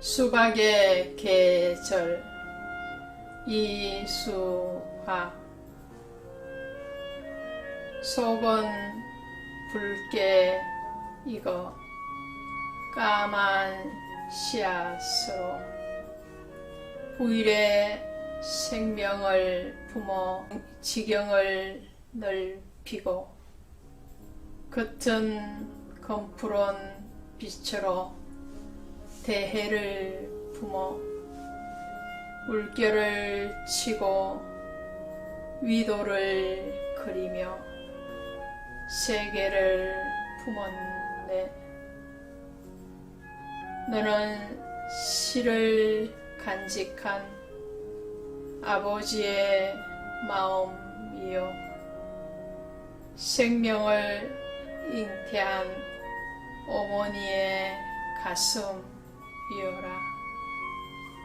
수박의 계절 이수화 속은 붉게 익어 까만 씨앗으로 후일에 생명을 품어 지경을 넓히고 겉은 검푸른 빛으로 대해를 품어 물결을 치고 위도를 그리며 세계를 품었네. 너는 시를 간직한 아버지의 마음이요. 생명을 잉태한 어머니의 가슴 이어라.